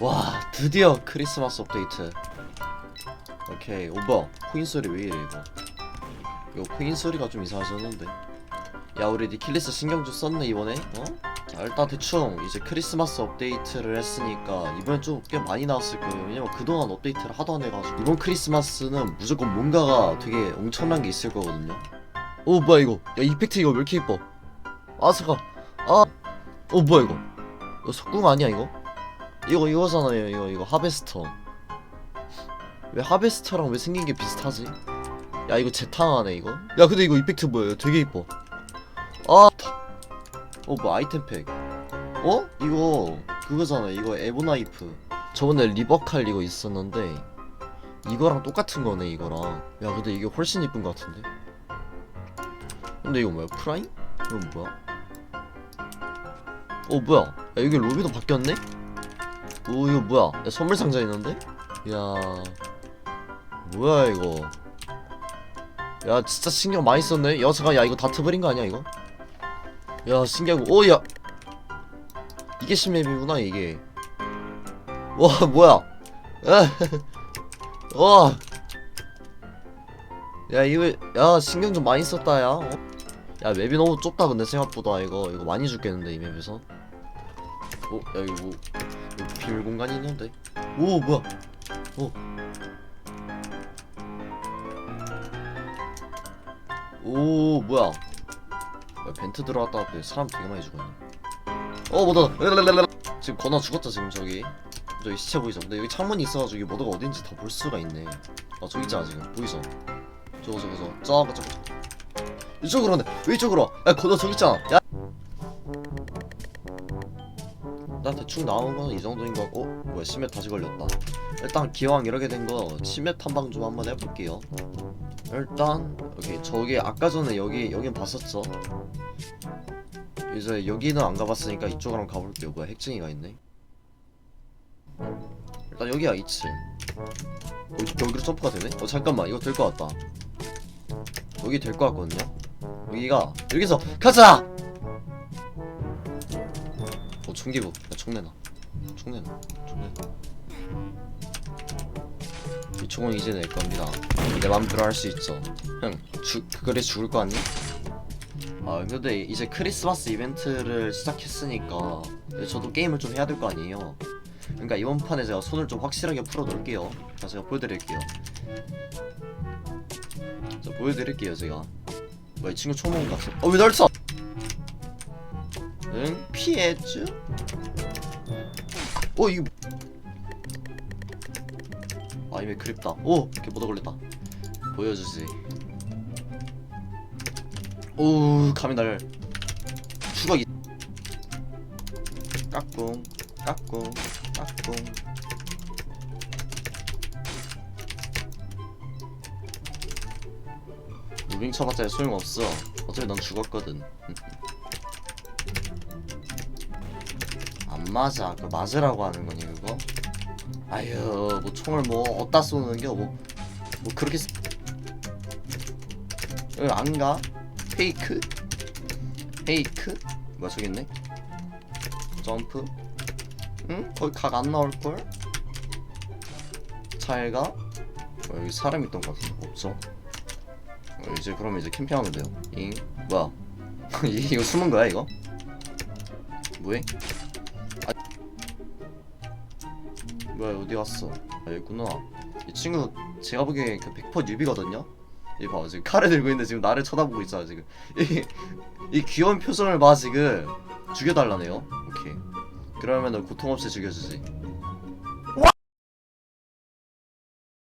와 드디어 크리스마스 업데이트. 오케이 오버. 코인 소리 왜 이래 이거? 이거 코인 소리가 좀 이상하셨는데. 야 우리 니킬리스 신경 좀 썼네 이번에? 어? 자 일단 대충 이제 크리스마스 업데이트를 했으니까 이번엔 좀 꽤 많이 나왔을 거예요. 왜냐면 그동안 업데이트를 하도 안 해가지고. 이번 크리스마스는 무조건 뭔가가 되게 엄청난 게 있을 거거든요. 오 뭐야 이거? 야 이펙트 이거 왜 이렇게 이뻐? 아 잠깐. 아어 뭐야 이거? 이거 석궁 아니야 이거? 이거 이거잖아요? 이거 이거 하베스터. 왜 하베스터랑 왜 생긴 게 비슷하지? 야 이거 재탕하네 이거. 야 근데 이거 이펙트 뭐예요? 되게 이뻐. 아 어 뭐 아이템 팩. 어? 이거 그거잖아 이거 에보나이프. 저번에 리버칼 이거 있었는데 이거랑 똑같은 거네 이거랑. 야 근데 이게 훨씬 이쁜 거 같은데? 근데 이거 뭐야? 프라임? 이건 뭐야? 어 뭐야? 야 여기 로비도 바뀌었네? 오 이거 뭐야 야 선물 상자 있는데? 야 뭐야 이거 야 진짜 신경 많이 썼네 야 잠깐 야 이거 다 트버린 거 아니야 이거? 야 신기하고 오야 이게 신맵이구나 이게 와 뭐야 와. 야 이거 야 신경 좀 많이 썼다 야. 어? 야 맵이 너무 좁다 근데 생각보다 이거 이거 많이 죽겠는데 이 맵에서. 어? 야 이거 뭐 이거 비밀 공간이 있는데. 오 뭐야? 어. 오 뭐야? 야, 벤트 들어왔다 왔더니 사람 되게 많이 죽었네. 어 뭐다. 지금 건너 죽었다 지금 저기. 저기 시체 보이죠? 근데 여기 창문이 있어가지고 이 모드가 어딘지 다 볼 수가 있네. 아 저기 있잖아 지금 보이죠? 저거 저거 저거 저거 저거 저거. 이쪽으로 오네. 왜 이쪽으로? 와? 야 건너 저기 있잖아. 야. 대충 나온 건 이 정도인 거 같고 어? 뭐야 심해 다시 걸렸다. 일단 기왕 이렇게 된 거 심해 탐방 좀 한번 해볼게요. 일단 여기 저기 아까 전에 여기 여긴 봤었죠. 이제 여기는 안 가봤으니까 이쪽으로 한번 가볼게요. 뭐야 핵쟁이가 있네. 일단 여기야 2층. 어, 여기로 점프가 되네? 어 잠깐만 이거 될 것 같다. 여기 될 것 같거든요. 여기가 여기서 가자. 어 총기부. 야 총내놔. 총내놔. 총내놔. 이 총은 이제 내 겁니다. 내 맘대로 할 수 있죠. 형, 죽 그래 죽을 거 아니? 아 근데 이제 크리스마스 이벤트를 시작했으니까 저도 게임을 좀 해야 될 거 아니에요. 그러니까 이번 판에 제가 손을 좀 확실하게 풀어 놓을게요. 자 제가 보여드릴게요. 자 보여드릴게요 제가. 뭐이 친구 총먹은 것 같아. 어왜 날 쏴? 응 피해주? 어 이거 아 이메 그립다. 오 이렇게 못 걸렸다. 보여주지. 오 감히 날 죽어 이 까꿍 까꿍 까꿍 무빙 쳐봤자 소용없어 어차피 넌 죽었거든 맞아 그 맞으라고 하는 거니 그거? 아유 뭐 총을 뭐 어디다 쏘는 게뭐 뭐 그렇게 쓰... 여기 안 가? 페이크? 페이크? 뭐야 저기 있네? 점프? 응? 거기 각 안 나올걸? 잘 가? 뭐 여기 사람 있던 것 같은데 없어? 어, 이제 그럼 이제 캠핑하면 돼요 잉? 뭐야 이- 이거 숨은 거야 이거? 뭐해? 뭐야 어디 갔어 아 여기 있구나 이 친구 제가 보기엔 그100% 뉴비거든요 이 봐, 지금 칼을 들고 있는데 지금 나를 쳐다보고 있잖아 지금. 이, 이 귀여운 표정을 봐 지금. 죽여달라네요. 오케이. 그러면은 고통 없이 죽여주지.